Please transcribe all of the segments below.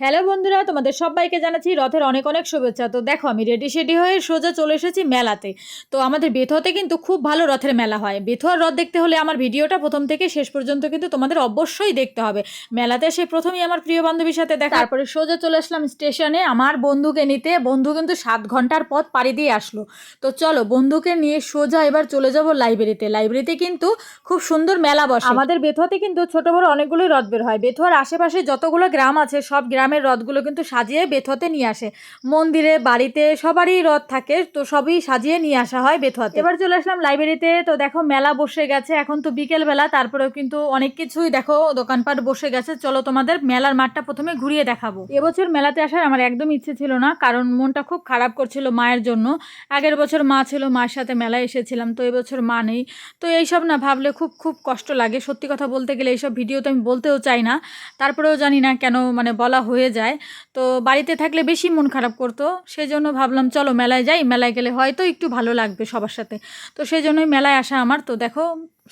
Hello বন্ধুরা তোমাদের সবাইকে জানাচ্ছি রথের অনেক অনেক শুভেচ্ছা। তো দেখো আমি রেডি শেডি হয়ে সোজা চলে এসেছি মেলাতে। তো আমাদের বেথুয়াতে কিন্তু খুব ভালো রথের মেলা হয়। বেথুয়ার রথ দেখতে হলে আমার ভিডিওটা প্রথম থেকে শেষ পর্যন্ত কিন্তু তোমাদের অবশ্যই দেখতে হবে। মেলাতে সে প্রথমেই আমার প্রিয় বান্ধবীর সাথে দেখা তারপরে সোজা চলে আসলাম স্টেশনে। আমার বন্ধুকে নিতে বন্ধু কিন্তু সাত ঘণ্টার পথ পাড়ি দিয়ে আসলো। তো চলো বন্ধুকে নিয়ে সোজা এবার চলে যাব লাইব্রেরিতে। লাইব্রেরিতে কিন্তু খুব সুন্দর মেলা বসে। আমাদের বেথুয়াতে কিন্তু ছোট বড় অনেকগুলোই রথ বের হয়। বেথুয়ার আশেপাশে যতগুলো গ্রাম আছে সব গ্রামের রথগুলো কিন্তু সাজিয়ে বেথতে নিয়ে আসে। মন্দিরে, বাড়িতে সবারই রথ থাকে, তো সবই সাজিয়ে নিয়ে আসা হয় বেথতে এবার চলে আসলাম লাইব্রেরিতে, তো দেখো মেলা বসে গেছে, এখন তো বিকেল বেলা তারপরেও কিন্তু অনেক কিছুই দেখো, দোকানপাট বসে গেছে। চলো তোমাদের মেলার মাঠটা প্রথমে ঘুরিয়ে দেখাবো। এবছর মেলাতে আসার আমার একদম ইচ্ছে ছিল না, কারণ মনটা খুব খারাপ করছিল মায়ের জন্য। আগের বছর মা ছিল, মায়ের সাথে মেলায় এসেছিলাম, তো এবছর মা নেই। তো এইসব না ভাবলে খুব খুব কষ্ট লাগে। সত্যি কথা বলতে গেলে এইসব ভিডিও তো আমি বলতেও চাই না। তারপরেও জানি না কেন মানে বলা হয়ে যায়। তো বাড়িতে থাকলে বেশি মন খারাপ করতো। সেই জন্য ভাবলাম, চলো মেলায় যাই। মেলায় গেলে হয়তো একটু ভালো লাগবে সবার সাথে। তো সেই জন্যই মেলায় আসা আমার। তো দেখো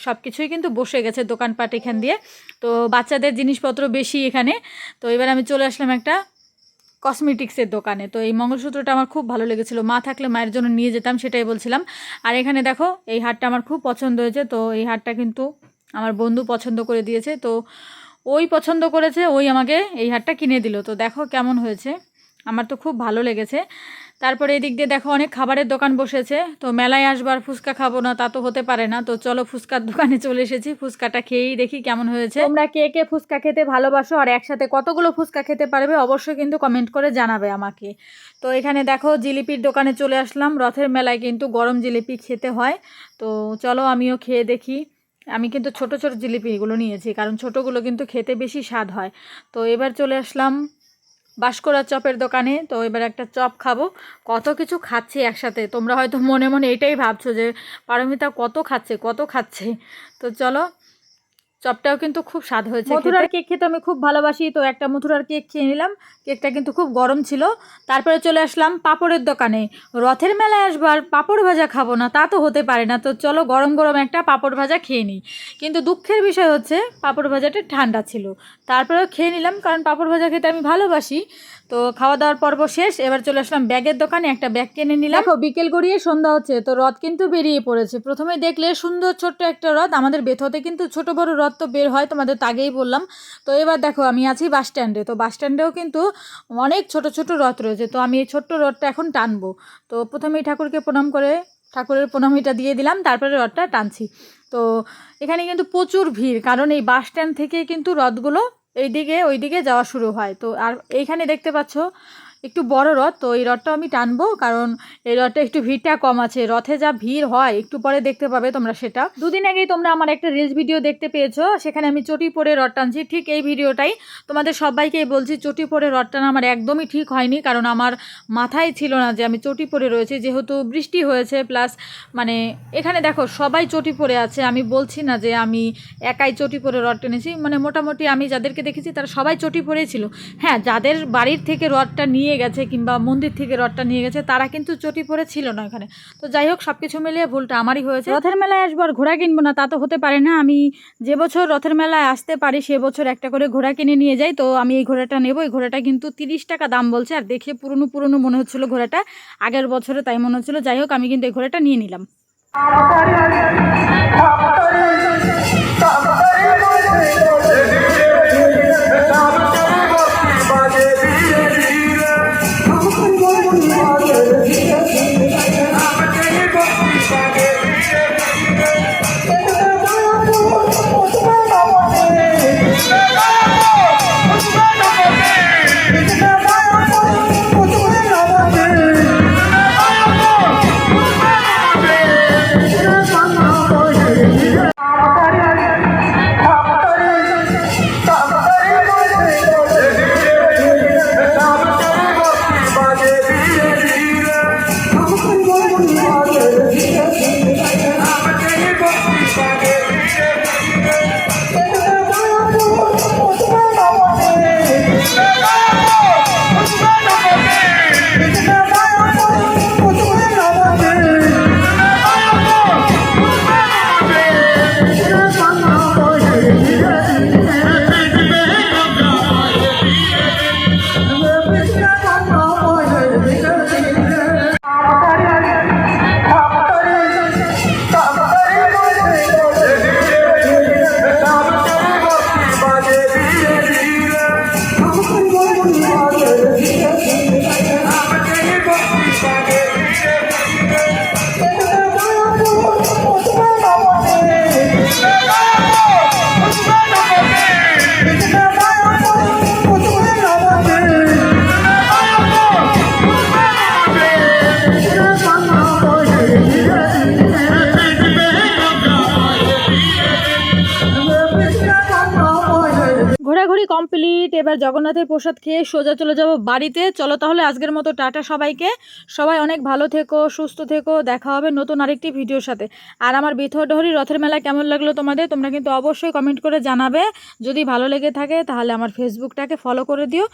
সব কিছুই কিন্তু বসে গেছে দোকানপাট এখান দিয়ে। তো বাচ্চাদের জিনিসপত্র বেশি এখানে। তো এবার আমি চলে আসলাম একটা কসমেটিক্সের দোকানে। তো এই মঙ্গলসূত্রটা আমার খুব ভালো লেগেছিলো। মা থাকলে মায়ের জন্য নিয়ে যেতাম, সেটাই বলছিলাম। আর এখানে দেখো, এই হারটা আমার খুব পছন্দ হয়েছে। তো এই হারটা কিন্তু আমার বন্ধু পছন্দ করে দিয়েছে। তো ওই পছন্দ করেছে, ওই আমাকে এই হারটা কিনে দিল। তো দেখো কেমন হয়েছে। আমার তো খুব ভালো লেগেছে। তারপরে এদিক দিয়ে দেখো অনেক খাবারের দোকান বসেছে। তো মেলায় আসবার ফুচকা খাব না, তা তো হতে পারে না। তো চলো ফুচকার দোকানে চলে এসেছি, ফুচকাটা খেয়েই দেখি কেমন হয়েছে। তোমরা কে কে ফুচকা খেতে ভালোবাসো আর একসাথে কতগুলো ফুচকা খেতে পারবে অবশ্যই কিন্তু কমেন্ট করে জানাবে আমাকে। তো এখানে দেখো জিলিপির দোকানে চলে আসলাম। রথের মেলায় কিন্তু গরম জিলিপি খেতে হয়। তো চলো আমিও খেয়ে দেখি। আমি কিন্তু ছোট ছোট জিলিপি এগুলো নিয়েছি, কারণ ছোটোগুলো কিন্তু খেতে বেশি স্বাদ হয়। তো এবার চলে আসলাম বাঁশকোড়া চপের দোকানে। তো এবার একটা চপ খাব। কত কিছু খাচ্ছি একসাথে। তোমরা হয়তো মনে মনে এটাই ভাবছ যে, পারমিতা কত খাচ্ছে কত খাচ্ছে? তো চলো চপটাও কিন্তু খুব স্বাদ হয়েছে মথুরার কেক খেতে আমি খুব ভালোবাসি, তো একটা মথুরার কেক খেয়ে নিলাম। কেকটা কিন্তু খুব গরম ছিল। তারপরে চলে আসলাম পাপড়ের দোকানে। রথের মেলায় আসবার পাপড় ভাজা খাব না, তা তো হতে পারে না। তো চলো গরম গরম একটা পাপড় ভাজা খেয়ে নিই। কিন্তু দুঃখের বিষয় হচ্ছে, পাপড় ভাজাটা ঠান্ডা ছিল। তারপরেও খেয়ে নিলাম, কারণ পাপড় ভাজা খেতে আমি ভালোবাসি। তো খাওয়া দাওয়ার পর্ব শেষ। এবার চলে আসলাম ব্যাগের দোকানে। একটা ব্যাগ কিনে নিলাম। দেখো, বিকেল গড়িয়ে সন্ধ্যা হচ্ছে, তো রথ কিন্তু বেরিয়ে পড়েছে। প্রথমে দেখলে সুন্দর ছোট্ট একটা রথ। আমাদের বেথতে কিন্তু ছোট বড় রথ তো বের হয়, তোমাদের তো আগেই বললাম। তো এবার দেখো, আমি আছি বাস স্ট্যান্ডে। তো বাস স্ট্যান্ডেও কিন্তু অনেক ছোট ছোট রথ রয়েছে। তো আমি এই ছোট্ট রথটা এখন টানবো। তো প্রথমেই ঠাকুরকে প্রণাম করে, ঠাকুরের প্রণামীটা দিয়ে দিলাম। তারপরে রথটা টানছি। তো এখানে কিন্তু প্রচুর ভিড়, কারণ এই বাস স্ট্যান্ড থেকে কিন্তু রথগুলো এইদিকে ওইদিকে যাওয়া শুরু হয়। তো আর এইখানে দেখতে পাচ্ছ একটু বড় রথ, তো এই রথটা আমি টানবো, কারণ এই রথটা একটু ভিড়টা কম আছে। রথে যা ভিড় হয়, একটু পরে দেখতে পাবে তোমরা সেটা। দুদিন আগেই তোমরা আমার একটা রিলস ভিডিও দেখতে পেয়েছ, সেখানে আমি চটি পরে রথ টানছি। ঠিক এই ভিডিওটাই তোমাদের সবাইকেই বলছি, চটি পরে রথ টানা আমার একদমই ঠিক হয়নি, কারণ আমার মাথায় ছিল না যে আমি চটি পরে রয়েছি। যেহেতু বৃষ্টি হয়েছে প্লাস মানে এখানে দেখো, সবাই চটি পরে আছে। আমি বলছি না যে আমি একাই চটি পরে রথ টেনেছি। মানে মোটামুটি আমি যাদেরকে দেখেছি, তারা সবাই চটি পরেই ছিল। হ্যাঁ যাদের বাড়ির থেকে রথটা নিয়ে গেছে কিংবা মন্দির থেকে রথটা নিয়ে গেছে তারা কিন্তু চটি পরে ছিল না এখানে। তো যাই হোক সব কিছু মিলিয়ে ভুলটা আমারই হয়েছে। রথের মেলায় আসব আর ঘোড়া কিনবো না তা তো হতে পারে না। আমি যে বছর রথের মেলায় আসতে পারি সে বছর একটা করে ঘোড়া কিনে নিয়ে যাই। তো আমি এই ঘোড়াটা নেব। এই ঘোড়াটা কিন্তু তিরিশ টাকা দাম বলছে। আর দেখে পুরনো পুরনো মনে হচ্ছিল ঘোড়াটা। আগের বছরে তাই মনে হচ্ছিল। যাই হোক আমি কিন্তু এই ঘোড়াটা নিয়ে নিলাম। এবার জগন্নাথের প্রসাদ খেয়ে সোজা চলে যাব বাড়িতে। চলো তাহলে আজকের মতো টাটা সবাইকে। সবাই অনেক ভালো থেকো, সুস্থ থেকো। দেখা হবে নতুন আরেকটি ভিডিওর সাথে। আর আমার বিথরডহরি রথের মেলা কেমন লাগল তোমাদের, তোমরা কিন্তু অবশ্যই কমেন্ট করে জানাবে। যদি ভালো লেগে থাকে তাহলে আমার ফেসবুকটাকে ফলো করে দিও।